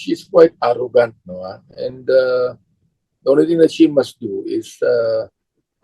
she's quite arrogant, no? ah? And uh, the only thing that she must do is uh,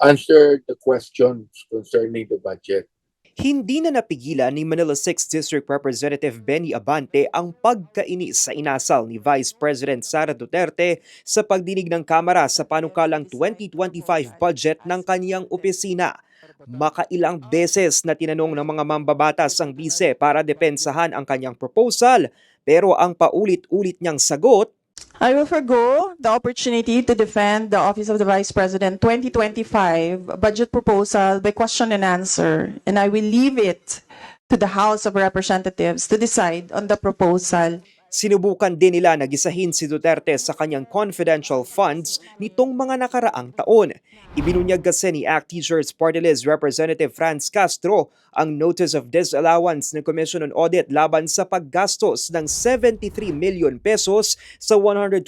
answer the questions concerning the budget. Hindi na napigilan ni Manila 6th District Representative Benny Abante ang pagkainis sa inasal ni Vice President Sara Duterte sa pagdinig ng Kamara sa panukalang 2025 budget ng kaniyang opisina. Makailang beses na tinanong ng mga mambabatas ang bise para depensahan ang kanyang proposal pero ang paulit-ulit niyang sagot I will forgo the opportunity to defend the Office of the Vice President 2025 budget proposal by question and answer, and I will leave it to the House of Representatives to decide on the proposal. Sinubukan din nila na gisahin si Duterte sa kanyang confidential funds nitong mga nakaraang taon. Ibinunyag kasi ni ACT Teachers Party List Representative Franz Castro ang Notice of Disallowance ng Commission on Audit laban sa paggastos ng 73 million pesos sa 125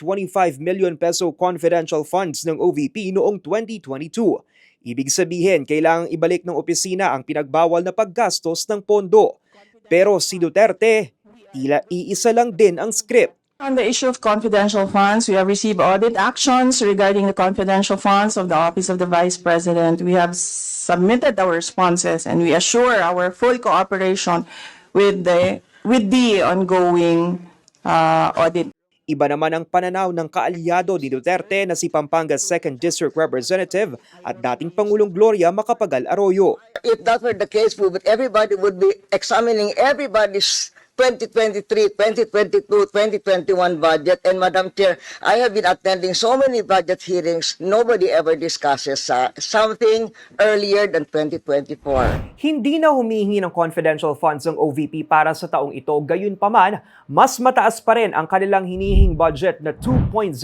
million peso confidential funds ng OVP noong 2022. Ibig sabihin, kailangang ibalik ng opisina ang pinagbawal na paggastos ng pondo. Pero si Duterte, tila iisa lang din ang script. On the issue of confidential funds, we have received audit actions regarding the confidential funds of the Office of the Vice President. We have submitted our responses and we assure our full cooperation with the with the ongoing uh, audit. Iba naman ang pananaw ng kaalyado ni Duterte na si Pampanga's 2nd District Representative at dating Pangulong Gloria Macapagal Arroyo. if that were the case, we would, everybody would be examining everybody's 2023, 2022, 2021 budget. And Madam Chair, I have been attending so many budget hearings. Nobody ever discusses uh, something earlier than 2024. Hindi na humihingi ng confidential funds ang OVP para sa taong ito, gayunpaman, mas mataas pa rin ang kanilang hinihing budget na 2.04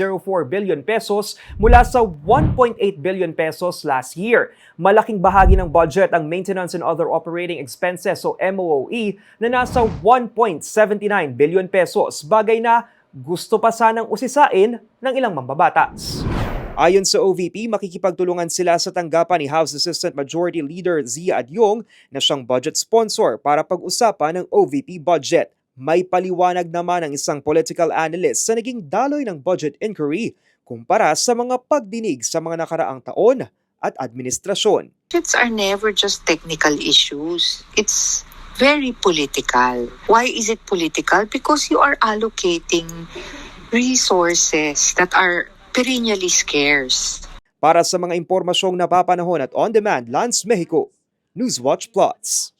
billion pesos mula sa 1.8 billion pesos last year. Malaking bahagi ng budget ang maintenance and other operating expenses o MOOE na nasa 1.79 billion pesos, bagay na gusto pa sanang usisain ng ilang mambabatas. Ayon sa OVP, makikipagtulungan sila sa tanggapan ni House Assistant Majority Leader Zia Adyong na siyang budget sponsor para pag-usapan ng OVP budget. May paliwanag naman ang isang political analyst sa naging daloy ng budget inquiry kumpara sa mga pagdinig sa mga nakaraang taon at administrasyon. budgets are never just technical issues. It's very political. Why is it political? Because you are allocating resources that are perennially scarce. Para sa mga impormasyong napapanahon at on-demand, Lance Mexico, Newswatch Plus.